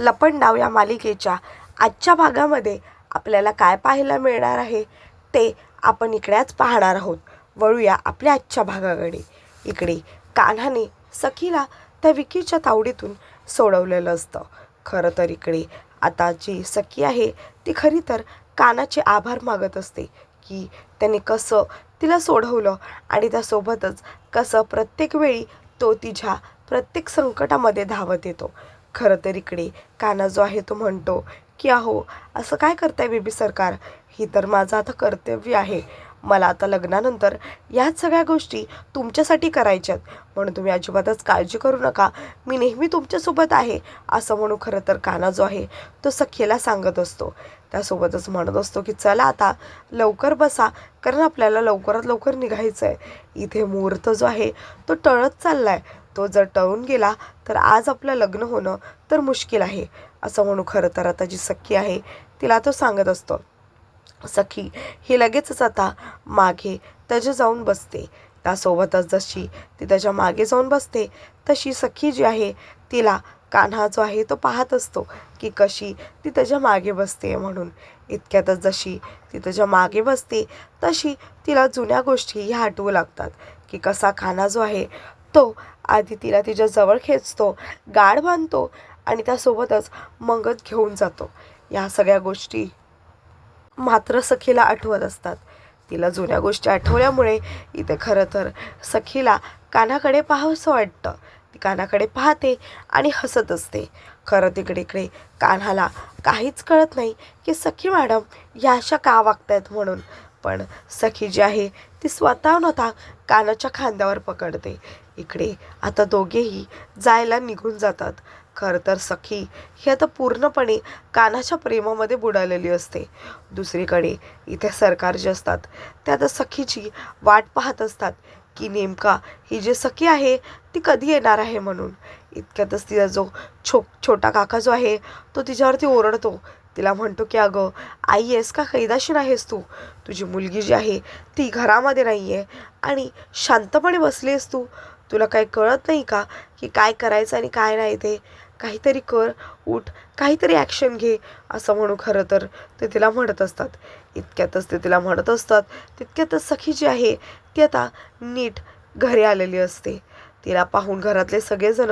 लपंडाव या मालिकेच्या आजच्या भागामध्ये आपल्याला काय पाहायला मिळणार आहे ते आपण इकड्याच पाहणार आहोत. वळूया आपल्या आजच्या भागाकडे. इकडे कान्हाने सखीला त्या विकीच्या तावडीतून सोडवलेलं असतं. खरं तर इकडे आता जी सखी आहे ती खरी तर कानाचे आभार मागत असते की त्याने कसं तिला सोडवलं आणि त्यासोबतच कसं प्रत्येक वेळी तो तिच्या प्रत्येक संकटामध्ये धावत येतो. खरं तर इकडे काना जो आहे तो म्हणतो की अहो असं काय करताय बेबी सरकार? ही तर माझं आता कर्तव्य आहे. मला आता लग्नानंतर याच सगळ्या गोष्टी तुमच्यासाठी करायच्यात. म्हणून तुम्ही अजिबातच काळजी करू नका. मी नेहमी तुमच्यासोबत आहे. असं म्हणू खरं तर काना जो आहे तो सखेला सांगत असतो. त्यासोबतच म्हणत असतो की चला आता लवकर बसा कारण आपल्याला लवकरात लवकर निघायचं आहे इथे मुहूर्त जो आहे तो टळत चालला आहे तो जर टळून गेला तर आज आपलं लग्न होणं तर मुश्किल आहे असं म्हणू खरं तर आता जी सखी आहे तिला तो सांगत असतो सखी ही लगेचच आता मागे त्याच्या जाऊन बसते त्यासोबतच जशी ती त्याच्यामागे जाऊन बसते तशी सखी जी आहे तिला कान्हा जो आहे तो पाहत असतो की कशी ती त्याच्यामागे बसते म्हणून. इतक्यातच जशी ती त्याच्यामागे बसते तशी तिला जुन्या गोष्टी ह्या आठवू लागतात की कसा खाना जो आहे तो आधी तिला तिच्या जवळ खेचतो गाड बांधतो आणि त्यासोबतच मंगत घेऊन जातो. या सगळ्या गोष्टी मात्र सखीला आठवत असतात. तिला जुन्या गोष्टी आठवल्यामुळे इथे खरं तर सखीला कानाकडे पाहावंसं वाटतं. ती कानाकडे पाहते आणि हसत असते. खरं तिकडे इकडे कान्हाला काहीच कळत नाही की सखी मॅडम या अशा का वागतायत म्हणून. पण सखी जी आहे ती स्वतः नव्हता कानाच्या खांद्यावर पकडते. इकडे. आता दोघेही जायला निघून जातात. खरं तर सखी ही आता पूर्णपणे कानाच्या प्रेमामध्ये बुडालेली असते. दुसरीकडे इथे सरकार जे असतात. ते आता सखीची वाट पाहत असतात की नेमका ही जी सखी आहे ती कधी येणार आहे म्हणून. इतक्यातच तिचा जो छो छोटा काका जो आहे तो तिच्यावरती ओरडतो. तिला म्हणतो की अगं आई आहेस का? कैदाशीर आहेस तू? तुझी मुलगी जी आहे ती घरामध्ये नाही आहे आणि शांतपणे बसली आहेस तू. तुला काही कळत नाही का की काय करायचं आणि काय नाही ते? काहीतरी कर उठ काहीतरी ॲक्शन घे असं म्हणू खरं तर. ते तिला म्हणत असतात. इतक्यातच ते तिला म्हणत असतात. तितक्यातच सखी जी आहे ती आता नीट घरी आलेली असते. तिला पाहून घरातले सगळेजण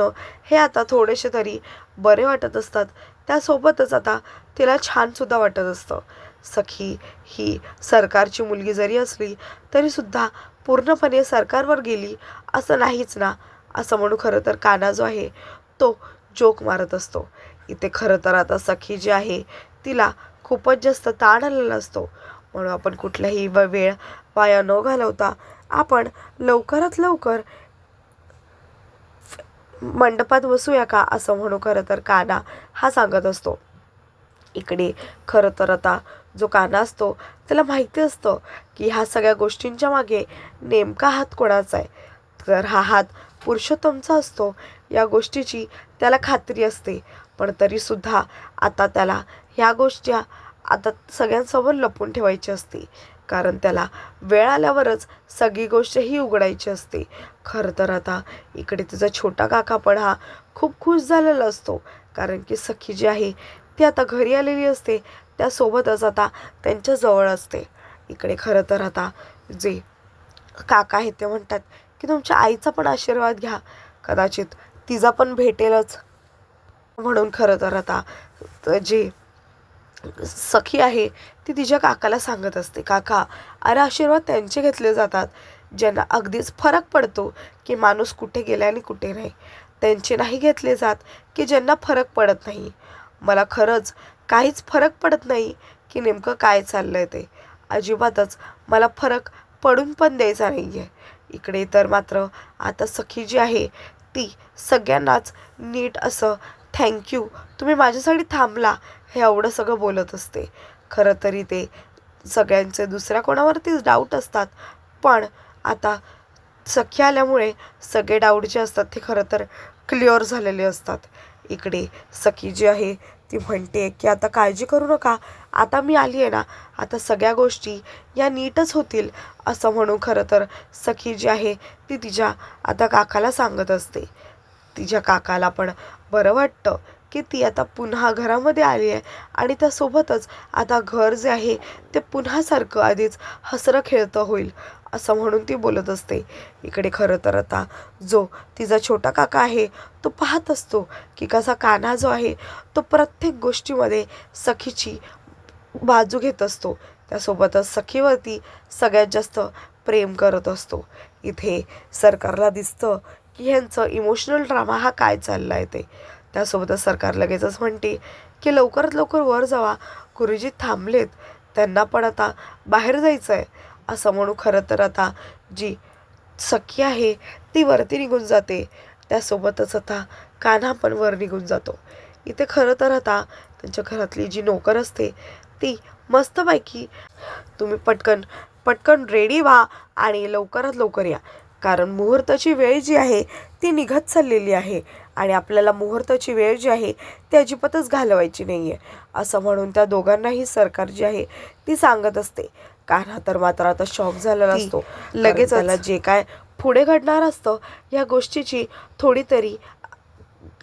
हे आता थोडेसे तरी बरे वाटत असतात. त्यासोबतच आता तिला छानसुद्धा वाटत असतं. सखी ही सरकारची मुलगी जरी असली तरीसुद्धा पूर्णपणे सरकारवर गेली असं नाहीच ना? असं म्हणू खरं तर काना जो आहे तो जोक मारत असतो. इथे खरं तर आता सखी जी आहे तिला खूपच जास्त ताण आलेला असतो. म्हणून आपण कुठलाही व वेळ वाया न घालवता आपण लवकरात लवकर मंडपात बसूया का असं म्हणू खरं तर काना हा सांगत असतो. इकडे खरं तर आता जो काना असतो त्याला माहिती असतं की ह्या सगळ्या गोष्टींच्या मागे नेमका हात कोणाचा आहे. तर हा हात पुरुषोत्तमचा असतो या गोष्टीची त्याला खात्री असते. पण तरीसुद्धा आता त्याला ह्या गोष्टी आता सगळ्यांसमोर लपून ठेवायची असते. कारण त्याला वेळ आल्यावरच सगळी गोष्ट ही उघडायची असते. खरं तर आता इकडे तुझा छोटा काका पण हा खूप खुश झालेला असतो. कारण की सखी जी आहे ती आता घरी आलेली असते. त्यासोबतच आता त्यांच्याजवळ असते. इकडे खरं तर आता जे काका आहेत ते म्हणतात की तुमच्या आईचा पण आशीर्वाद घ्या. कदाचित तिचा पण भेटेलच. म्हणून खरं तर आता जे सखी आहे ती तिच्या काकाला सांगत असते काका अरे आशीर्वाद त्यांचे घेतले जातात. ज्यांना अगदीच फरक पडतो की माणूस कुठे गेला आणि कुठे नाही. त्यांचे नाही घेतले जात की ज्यांना फरक पडत नाही. मला खरंच काहीच फरक पडत नाही की नेमकं काय चाललं आहे ते. अजिबातच मला फरक पडून पण द्यायचा नाही आहे इकडे तर मात्र आता सखी जी आहे ती सगळ्यांनाच नीट असं थँक्यू तुम्ही माझ्यासाठी थांबला हे एवढं सगळं बोलत असते. खरं तरी ते सगळ्यांचे दुसऱ्या कोणावरतीच डाऊट असतात. पण आता सखी आल्यामुळे सगळे डाऊट जे असतात ते खरं तर क्लिअर झालेले असतात. इकडे सखी जी आहे ती म्हणते की आता काळजी करू नका आता मी आली आहे ना आता सगळ्या गोष्टी या नीटच होतील असं म्हणून खरं तर. सखी जी आहे ती तिच्या आता काकाला सांगत असते. तिच्या काकाला पण बरं वाटतं. की ती आता पुन्हा घरामध्ये आली आहे. आणि त्यासोबतच आता घर जे आहे ते पुन्हा सारखं आधीच हसरं खेळतं होईल असं म्हणून ती बोलत असते. इकडे खरं तर आता जो तिचा छोटा काका आहे तो पाहत असतो की कसा कान्हा जो आहे तो प्रत्येक गोष्टीमध्ये सखीची बाजू घेत असतो. त्यासोबतच सखीवरती सगळ्यात जास्त प्रेम करत असतो. इथे सरकारला दिसतं की ह्यांचं इमोशनल ड्रामा हा काय चालला आहे ते. त्यासोबतच सरकार लगेचच म्हणते की लवकरात लवकर वर जावा. गुरुजी थांबलेत. त्यांना पण आता बाहेर जायचं आहे असं म्हणू खरं तर आता जी सखी आहे ती वरती निघून जाते. त्यासोबतच आता कान्हा पण वर निघून जातो. इथे खरं तर आता त्यांच्या घरातली जी नोकर असते ती मस्तपैकी तुम्ही पटकन पटकन रेडी व्हा आणि लवकरात लवकर या. कारण मुहूर्ताची वेळ जी आहे ती निघत चाललेली आहे आणि आपल्याला मुहूर्ताची वेळ जी आहे ती अजिबातच घालवायची नाही आहे असं म्हणून त्या दोघांनाही सरकार जी आहे ती सांगत असते. कान्हा तर मात्र आता शॉक झालेला असतो. लगेच त्याला जे काय पुढे घडणार असतं या गोष्टीची थोडी तरी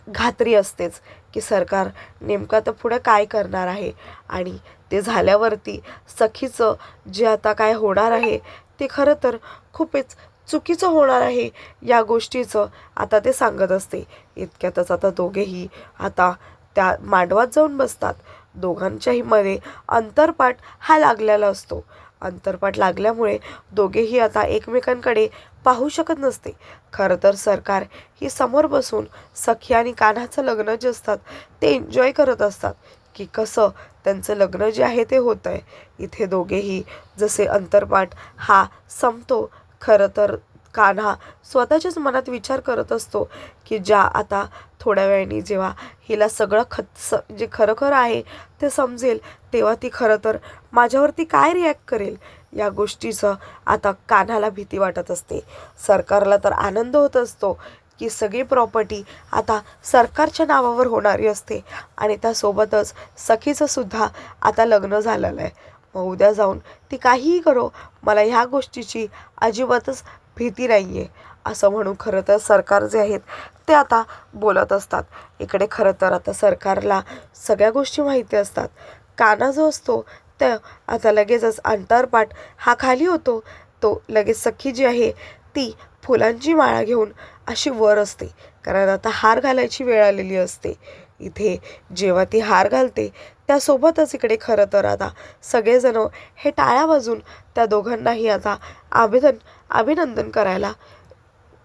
घात्री असतेच की सरकार नेमकं आता पुढे काय करणार आहे. आणि ते झाल्यावरती सखीचं जे आता काय होणार आहे ते खरं तर खूपच चुकीचं होणार आहे या गोष्टीचं आता ते सांगत असते. इतक्यातच आता दोघेही आता त्या मांडवात जाऊन बसतात. दोघांच्याही मध्ये अंतरपाठ हा लागलेला असतो. अंतरपाठ लागल्यामुळे दोघेही आता एकमेकांकडे पाहू शकत नसते. खरं तर सरकार ही समोर बसून सखी आणि कान्हाचं लग्न जे असतात ते एन्जॉय करत असतात. की कसं त्यांचं लग्न जे आहे ते होतं आहे इथे दोघेही जसे अंतरपाठ हा संपतो खरं तर कान्हा स्वतःच्याच मनात विचार करत असतो की ज्या आता थोड्या वेळाने जेव्हा हिला सगळं खत स जे खरं खरं आहे ते समजेल तेव्हा ती खरं तर माझ्यावरती काय रिॲक्ट करेल या गोष्टीचं आता कान्हाला भीती वाटत असते. सरकारला तर आनंद होत असतो की सगळी प्रॉपर्टी आता सरकारच्या नावावर होणारी असते आणि त्यासोबतच सखीचं सुद्धा आता लग्न झालेलं आहे. मग उद्या जाऊन ती काहीही करो. मला ह्या गोष्टीची अजिबातच भीती नाही आहे असं म्हणून खरं तर सरकार जे आहेत ते आता बोलत असतात. इकडे खरं तर आता सरकारला सगळ्या गोष्टी माहिती असतात. काना जो असतो तर आता लगेचच अंतरपाठ हा खाली होतो. तो लगेच सखी जी आहे ती फुलांची माळा घेऊन अशी वर असते. कारण आता हार घालायची वेळ आलेली असते. इथे जेव्हा ती हार घालते त्यासोबतच इकडे खरं तर आता सगळेजण हे टाळ्या वाजून त्या दोघांनाही आता अभिनंदन अभिनंदन करायला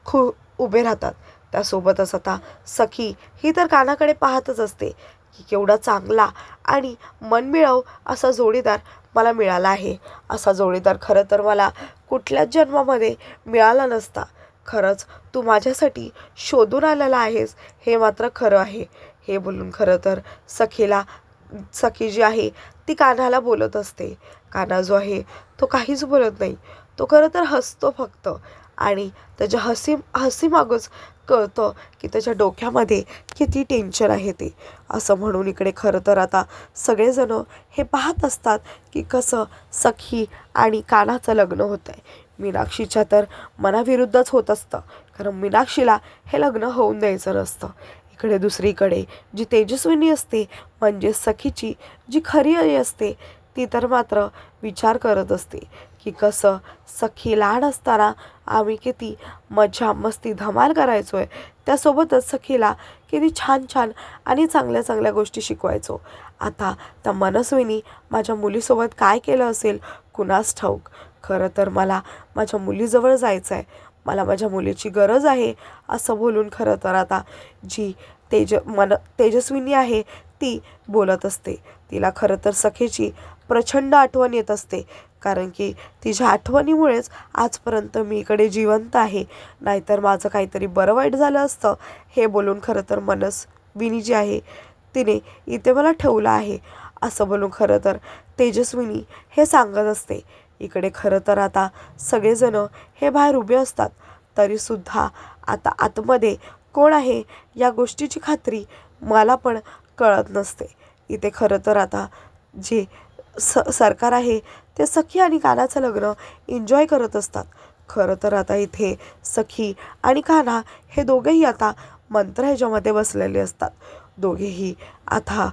खू उभे राहतात. त्यासोबतच आता सखी ही तर कानाकडे पाहतच असते की केवढा चांगला आणि मनमिळाव असा जोडीदार मला मिळाला आहे. असा जोडीदार खरं तर मला कुठल्याच जन्मामध्ये मिळाला नसता. खरंच तू माझ्यासाठी शोधून आलेला आहेस हे मात्र खरं आहे. हे बोलून खरं तर सखीला सखी जी आहे ती कान्हाला बोलत असते. कान्हा जो आहे तो काहीच बोलत नाही. तो खरं तर हसतो फक्त. आणि त्याच्या हसी हसीमागच कळतं की त्याच्या डोक्यामध्ये किती टेन्शन आहे ते. असं म्हणून इकडे खरं तर आता सगळेजणं हे पाहत असतात की कसं सखी आणि कानाचं लग्न होतं आहे मीनाक्षीच्या तर मनाविरुद्धच होत असतं. कारण मीनाक्षीला हे लग्न होऊन द्यायचं नसतं. इकडे दुसरीकडे. जी तेजस्विनी असते म्हणजे सखीची जी खरी आई असते ती तर मात्र विचार करत असते की कसं सखी लहान असताना आम्ही किती मजा मस्ती धमाल करायचो आहे त्यासोबतच सखीला किती छान छान आणि चांगल्या चांगल्या गोष्टी शिकवायचो. आता त्या मनस्विनी माझ्या मुलीसोबत काय केलं असेल कुणास ठाऊक? खरं तर मला माझ्या मुलीजवळ जायचं आहे मला माझ्या मुलीची गरज आहे असं बोलून खरं तर आता जी तेज मन तेजस्विनी आहे ती बोलत असते. तिला खरं तर सखेची प्रचंड आठवण येत असते. कारण की तिच्या आठवणीमुळेच आजपर्यंत मी इकडे जिवंत आहे. नाहीतर माझं काहीतरी बरं वाईट झालं असतं हे बोलून खरं तर मनस्विनी जी आहे. तिने इथे मला ठेवलं आहे असं बोलून खरं तर तेजस्विनी हे सांगत असते. इकडे खरं तर आता सगळेजणं हे बाहेर उभे असतात. तरीसुद्धा आता आतमध्ये कोण आहे या गोष्टीची खात्री मला पण कळत नसते. इथे खरं तर आता जे स सरकार आहे ते सखी आणि कानाचं लग्न एन्जॉय करत असतात. खरं तर आता इथे सखी आणि कान्हा हे दोघेही आता मंत्र ह्याच्यामध्ये बसलेले असतात. दोघेही आता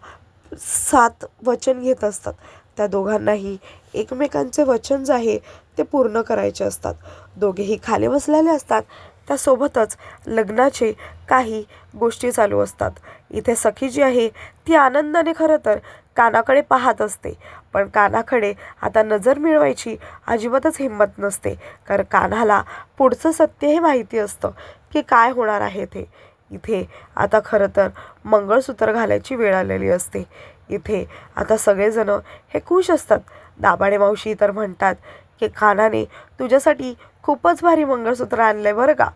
सात वचन घेत असतात. त्या दोघांनाही एकमेकांचे वचन जे आहे ते पूर्ण करायचे असतात. दोघेही खाली बसलेले असतात. त्यासोबतच लग्नाचे काही गोष्टी चालू असतात. इथे सखी जी आहे ती आनंदाने खरं तर कानाकडे पाहत असते. पण कानाकडे आता नजर मिळवायची अजिबातच हिंमत नसते. कारण कान्हाला पुढचं सत्य हे माहिती असतं की काय होणार आहे ते. इथे आता खरं तर मंगळसूत्र घालायची वेळ आलेली असते. इथे. आता सगळेजण हे खुश असतात. दाभाडे मावशी तर म्हणतात की कानाने तुझ्यासाठी खूपच भारी मंगळसूत्र आणलं आहे बरं का?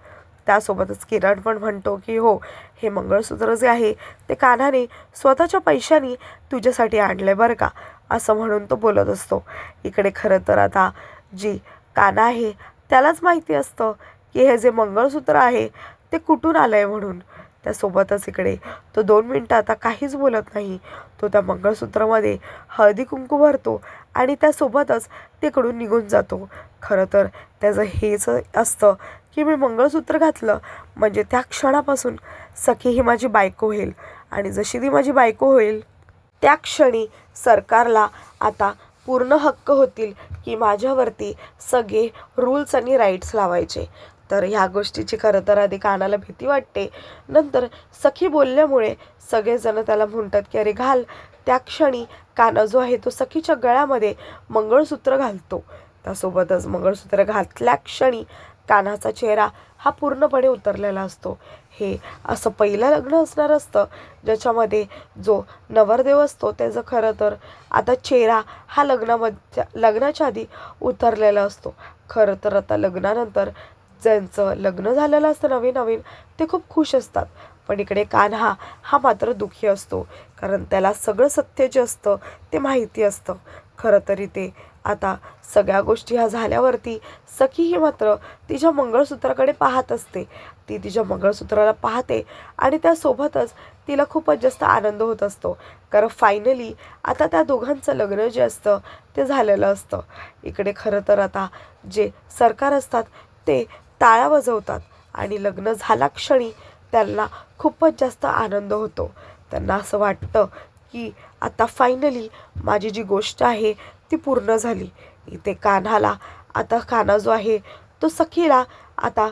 त्यासोबतच किरण पण म्हणतो की हो हे मंगळसूत्र जे आहे ते कान्हाने स्वतःच्या पैशाने तुझ्यासाठी आणलं आहे बरं का? असं म्हणून तो बोलत असतो. इकडे खरं तर आता जी काना आहे त्यालाच माहिती असतं की हे जे मंगळसूत्र आहे ते कुठून आलं आहे म्हणून. त्यासोबतच इकडे. तो दोन मिनटं आता काहीच बोलत नाही. तो त्या मंगळसूत्रामध्ये हळदी कुंकू भरतो आणि त्यासोबतच तिकडून निघून जातो. खरं तर त्याचं हेच असतं की मी मंगळसूत्र घातलं म्हणजे त्या क्षणापासून सखी ही माझी बायको होईल आणि जशी ती माझी बायको होईल त्या क्षणी सरकारला आता पूर्ण हक्क होतील की माझ्यावरती सगळे रूल्स आणि राईट्स लावायचे. तर ह्या गोष्टीची खरं तर आधी कानाला भीती वाटते. नंतर सखी बोलल्यामुळे सगळेजण त्याला म्हणतात की अरे घाल. त्या क्षणी काना जो आहे तो सखीच्या गळ्यामध्ये मंगळसूत्र घालतो. त्यासोबतच मंगळसूत्र घातल्या क्षणी कानाचा चेहरा हा पूर्णपणे उतरलेला असतो. हे असं पहिलं लग्न असणार असतं ज्याच्यामध्ये जो नवरदेव असतो त्याचं खरं तर आता चेहरा हा लग्नामध्ये लग्नाच्या आधी उतरलेला असतो. खरं तर आता लग्नानंतर ज्यांचं लग्न झालेलं असतं नवीन नवीन ते खूप खुश असतात. पण इकडे कान्हा हा मात्र दुःखी असतो. कारण त्याला सगळं सत्य जे असतं ते माहिती असतं. खरं तरी ते आता सगळ्या गोष्टी ह्या झाल्यावरती सखी ही मात्र तिच्या मंगळसूत्राकडे पाहत असते. ती तिच्या मंगळसूत्राला पाहते आणि त्यासोबतच तिला खूपच जास्त आनंद होत असतो. कारण फायनली आता त्या दोघांचं लग्न जे असतं ते झालेलं असतं. इकडे खरं तर आता जे सरकार असतात ते टाळ्या वाजवतात आणि लग्न झाला क्षणी त्यांना खूपच जास्त आनंद होतो. त्यांना असं वाटतं की आता फायनली माझी जी गोष्ट आहे ती पूर्ण झाली. इथे कान्हाला आता कान्हा जो आहे तो सखीला आता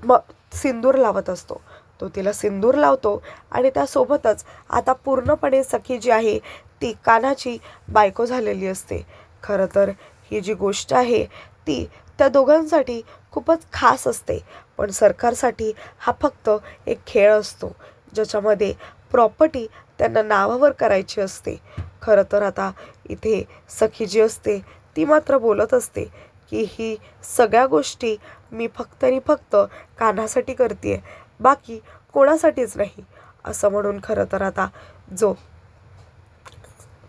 म सिंदूर लावत असतो. तो तिला सिंदूर लावतो आणि त्यासोबतच आता पूर्णपणे सखी जी आहे ती कानाची बायको झालेली असते. खरं तर ही जी गोष्ट आहे ती त्या दोघांसाठी खूपच खास असते. पण सरकारसाठी हा फक्त एक खेळ असतो ज्याच्यामध्ये प्रॉपर्टी त्यांना नावावर करायची असते. खरं तर आता इथे सखी जी असते ती मात्र बोलत असते की ही सगळ्या गोष्टी मी फक्त आणि फक्त कानासाठी करते बाकी कोणासाठीच नाही. असं म्हणून खरं तर आता जो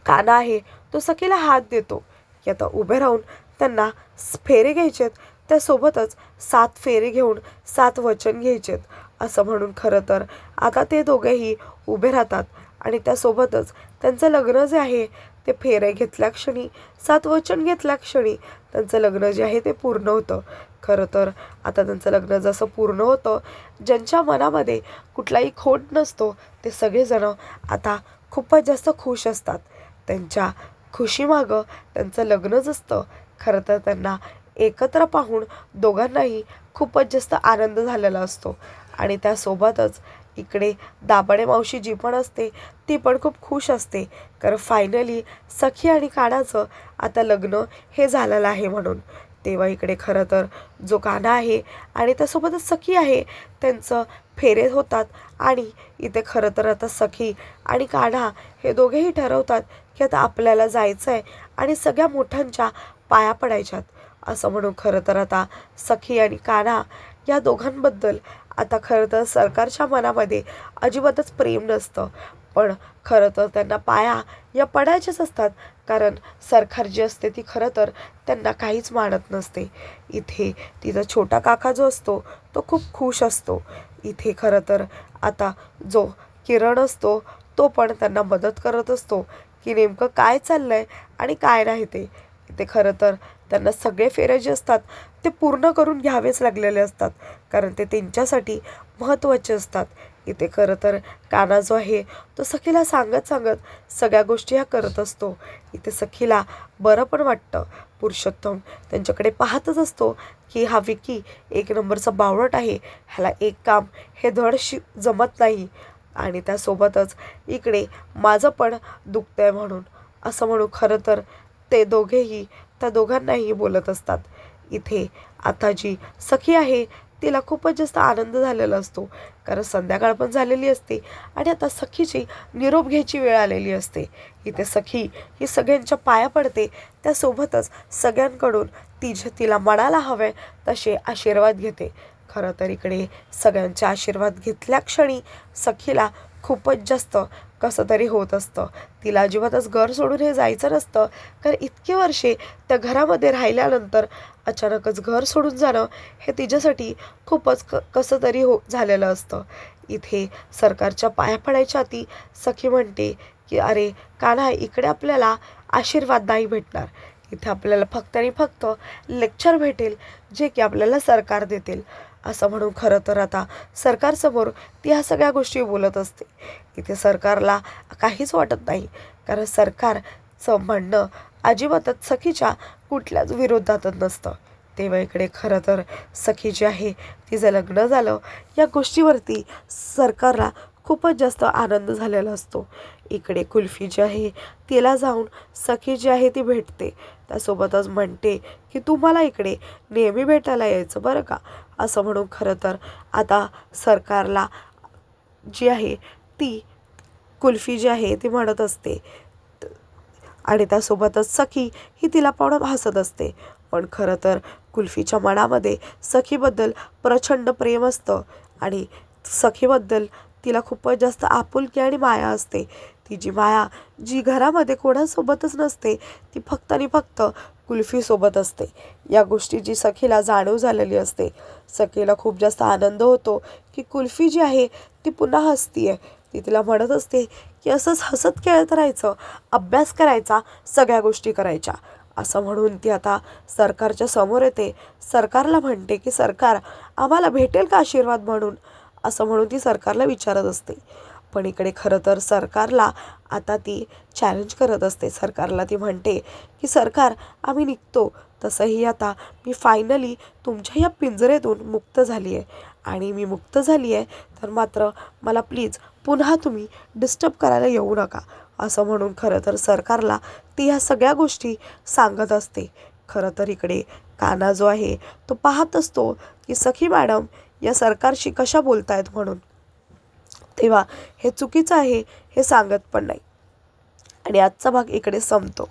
काना आहे तो सखीला हात देतो. की आता उभे राहून त्यांना फेरे फेरे घ्यायचेत त्यासोबतच सात फेरे घेऊन सात वचन घ्यायचेत. असं म्हणून खरं तर आता ते दोघेही उभे राहतात आणि त्यासोबतच त्यांचं लग्न जे आहे ते फेरे घेतल्या क्षणी सात वचन घेतल्या क्षणी त्यांचं लग्न जे आहे ते पूर्ण होतं. खरं तर आता त्यांचं लग्न जसं पूर्ण होतं ज्यांच्या मनामध्ये कुठलाही खोट नसतो ते सगळेजणं आता खूपच जास्त खुश असतात. त्यांच्या खुशीमागं त्यांचं लग्नच असतं खरं तर त्यांना एकत्र पाहून दोघांनाही खूपच जास्त आनंद झालेला असतो. आणि त्यासोबतच इकडे दाभाडे मावशी जी पण असते ती पण खूप खुश असते. कारण फायनली सखी आणि कानाचं आता लग्न हे झालेलं आहे म्हणून. तेव्हा इकडे खरं तर जो काना आहे आणि त्यासोबतच सखी आहे त्यांचं फेरे होतात. आणि इथे खरं तर आता सखी आणि कान्हा हे दोघेही ठरवतात की आता आपल्याला जायचं आहे आणि सगळ्या मोठ्यांच्या पाया पडायच्यात. असं म्हणून खरं तर आता सखी आणि कान्हा या दोघांबद्दल आता खरं तर सरकारच्या मनामध्ये अजिबातच प्रेम नसतं. पण खरं तर त्यांना पाया या पडायच्याच असतात. कारण सरकार जी असते ती खरं तर त्यांना काहीच मानत नसते. इथे तिचा छोटा काका जो असतो तो खूप खुश असतो. इथे खरं तर आता जो किरण असतो तो पण त्यांना मदत करत असतो की नेमकं काय चाललं आहे आणि काय नाही ते. ते खरं तर त्यांना सगळे फेरे जे असतात ते पूर्ण करून घ्यावेच लागलेले असतात. कारण ते त्यांच्यासाठी महत्त्वाचे असतात. इथे खरं तर काना जो आहे तो सखीला सांगत सांगत सगळ्या गोष्टी ह्या करत असतो. इथे सखीला बरं पण वाटतं. पुरुषोत्तम त्यांच्याकडे पाहतच असतो की हा विकी एक नंबरचा बावळट आहे. ह्याला एक काम हे धड शि जमत नाही. आणि त्यासोबतच इकडे माझं पण दुखतं आहे म्हणून. असं म्हणू खरं तर ते दोघेही त्या दोघांनाही बोलत असतात. इथे आता जी सखी आहे तिला खूपच जास्त आनंद झालेला असतो. कारण संध्याकाळ पण झालेली असते आणि आता सखीची निरोप घ्यायची वेळ आलेली असते. इथे सखी ही सगळ्यांच्या पाया पडते. त्यासोबतच सगळ्यांकडून तिच्या तिला मनाला हवे तसे आशीर्वाद घेते. खरं तर इकडे सगळ्यांचे आशीर्वाद घेतल्या क्षणी सखीला खूपच जास्त कसं तरी होत असतं. तिला अजिबातच घर सोडून हे जायचं नसतं. कारण इतके वर्षे त्या घरामध्ये राहिल्यानंतर अचानकच घर सोडून जाणं हे तिच्यासाठी खूपच क कसं तरी हो झालेलं असतं. इथे सरकारच्या पाया पडायच्या आधी सखी म्हणते की अरे कान्हा इकडे आपल्याला आशीर्वाद नाही भेटणार. इथे आपल्याला फक्त आणि फक्त लेक्चर भेटेल जे की आपल्याला सरकार देतील. असं म्हणून खरं तर आता सरकारसमोर ती ह्या सगळ्या गोष्टी बोलत असते. इथे सरकारला काहीच वाटत नाही. कारण सरकारचं म्हणणं अजिबातच सखीच्या कुठल्याच विरोधातच नसतं. तेव्हा इकडे खरं तर सखी जी आहे तिचं लग्न झालं. या गोष्टीवरती सरकारला खूपच जास्त आनंद झालेला असतो. इकडे कुल्फी जी आहे तिला जाऊन सखी जी आहे ती भेटते. त्यासोबतच म्हणते की तू मला इकडे नेहमी भेटायला यायचं बरं का? असं म्हणून खरं तर आता सरकारला जी आहे ती कुल्फी जी आहे ती म्हणत असते. आणि त्यासोबतच सखी ही तिला पाहून हसत असते. पण खरं तर कुल्फीच्या मनामध्ये सखीबद्दल प्रचंड प्रेम असतं आणि सखीबद्दल तिला खूपच जास्त आपुलकी आणि माया असते. ती जी माया जी घरामध्ये कोणासोबतच नसते ती फक्त आणि फक्त कुल्फीसोबत असते. या गोष्टीची सखीला जाणीव झालेली असते. सखीला खूप जास्त आनंद होतो की कुल्फी जी आहे ती पुन्हा हसतीये. ती तिला म्हणत असते की असंच हसत खेळत राहायचं अभ्यास करायचा सगळ्या गोष्टी करायच्या. असं म्हणून ती आता सरकारच्या समोर येते. सरकारला म्हणते की सरकार आम्हाला भेटेल का आशीर्वाद म्हणून? असं म्हणून ती सरकारला विचारत असते. पण इकडे खरं तर सरकारला आता ती चॅलेंज करत असते. सरकारला ती म्हणते की सरकार आम्ही निघतो. तसंही आता मी फायनली तुमच्या या पिंजरेतून मुक्त झाली आहे आणि मी मुक्त झाली आहे तर मात्र मला प्लीज पुन्हा तुम्ही डिस्टर्ब करायला येऊ नका. असं म्हणून खरं तर सरकारला ती ह्या सगळ्या गोष्टी सांगत असते. खरं तर इकडे काना जो आहे तो पाहत असतो की सखी मॅडम या सरकारशी कशा बोलतायत म्हणून? तेव्हा हे चुकीचं आहे हे सांगत पण नाही. आणि आजचा भाग इकडे संपतो.